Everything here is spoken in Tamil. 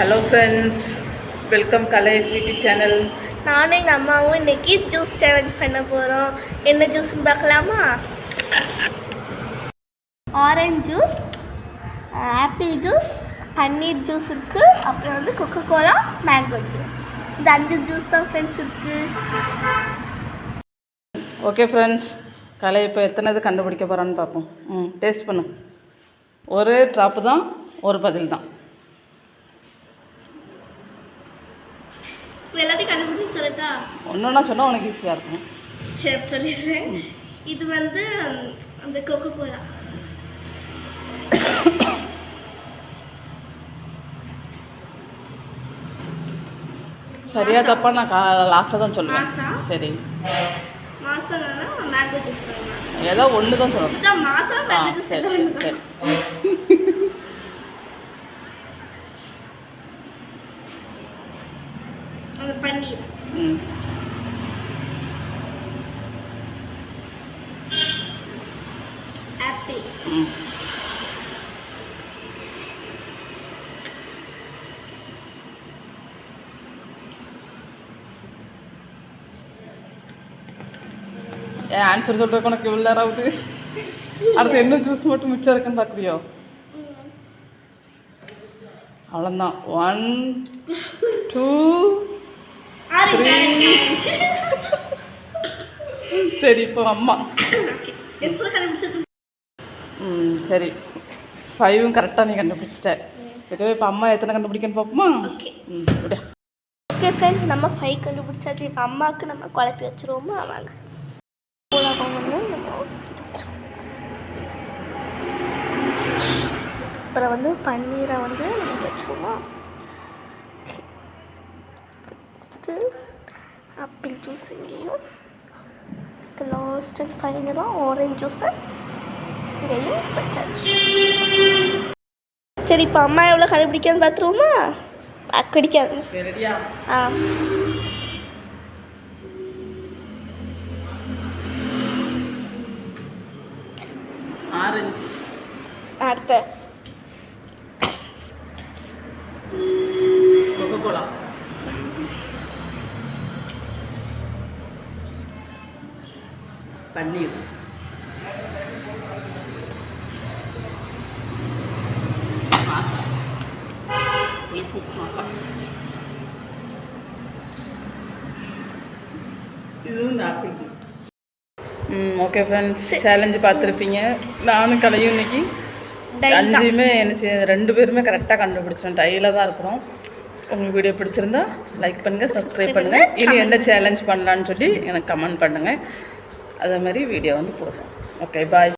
Hello friends welcome Kalai sweety channel நானும் எங்கள் அம்மாவும் இன்னைக்கு ஜூஸ் சேலஞ்ச் பண்ண போகிறோம் என்ன ஜூஸ்னு பார்க்கலாமா? ஆரஞ்சு ஜூஸ் ஆப்பிள் ஜூஸ் பன்னீர் ஜூஸ் இருக்குது அப்புறம் வந்து கொக்கோ கோலா மேங்கோ ஜூஸ் இந்த அஞ்சு ஜூஸ் தான் ஃப்ரெண்ட்ஸ் இருக்குது ஓகே ஃப்ரெண்ட்ஸ் கலை இப்போ எத்தனை கண்டுபிடிக்க போகிறான்னு பார்ப்போம். ம் டேஸ்ட் பண்ணு. ஒரு ட்ராப்பு தான் ஒரு பதில் தான். எல்லாத்தையும் கண்டுபிடிச்சி சொல்லட்டா? ஒன்று ஒன்றா சொன்னால் உனக்கு ஈஸியாக இருக்கும். சரி சொல்லிடுறேன். இது வந்து அந்த கொக்கோ கோலா சரியா தப்பா நான் லாஸ்ட்டாக தான்? சொல்லுவேன் சரி. மாசம் மேங்கோ ஜூஸ் ஏதோ ஒன்று தான் சொல்லணும் மாசம் சரி சரி சரி. பன்னீர் ஆப்பிள் ஏன் ஆன்சர் சொல்கிறதுக்கு உனக்கு இவ்வளோ நேரம் ஆகுது? அடுத்து என்ன ஜூஸ் மட்டும் மிச்சம் இருக்குன்னு பார்க்குறியோ? அவ்வளோதான் ஒன் டூ சரி இப்போ அம்மா. ம் சரி. ஃபைவும் கரெக்டாக நீ கண்டுபிடிச்சிட்ட. சரி இப்போ அம்மா எத்தனை கண்டுபிடிக்கன்னு பார்ப்போமா? ஓகே ம் அப்படியா ஓகே ஃப்ரெண்ட்ஸ் நம்ம ஃபைவ் கண்டுபிடிச்சாச்சு. இப்போ அம்மாவுக்கு நம்ம குழப்பி வச்சுருவோமா? வாங்க. அப்புறம் வந்து பன்னீரை வந்து நம்ம வச்சுருவோமா? ஆப்பிள் ஜூஸ் இங்கேயும் லாஸ்ட் அண்ட் ஃபைனலாக ஆரஞ்சு ஜூஸை இங்கேயும் வச்சாச்சு சரி இப்போ அம்மா எவ்வளோ கண்டுபிடிக்கான்னு பார்த்துருவோமா கடிக்காது ரெடியா ஆ ஆரஞ்சு அடுத்த கொக்கோ கோலா பன்னீர் மாசா. புளிப்பு மாசா. இது வந்து ஆப்பிள் ஜூஸ் ம் ஓகே ஃப்ரெண்ட்ஸ் சேலஞ்சு பார்த்துருப்பீங்க. நானும் கலையும் இன்னைக்கு. அஞ்சுமே என்ன ரெண்டு பேருமே கரெக்டாக கண்டுபிடிச்சிட்டோம். டையில் தான் இருக்கிறோம். உங்களுக்கு வீடியோ பிடிச்சிருந்தா லைக் பண்ணுங்கள் சப்ஸ்கிரைப் பண்ணுங்கள் இனி என்ன சேலஞ்ச் பண்ணலான்னு சொல்லி எனக்கு கமெண்ட் பண்ணுங்கள் அதே மாதிரி வீடியோ வந்து போடுறோம் ஓகே பாய்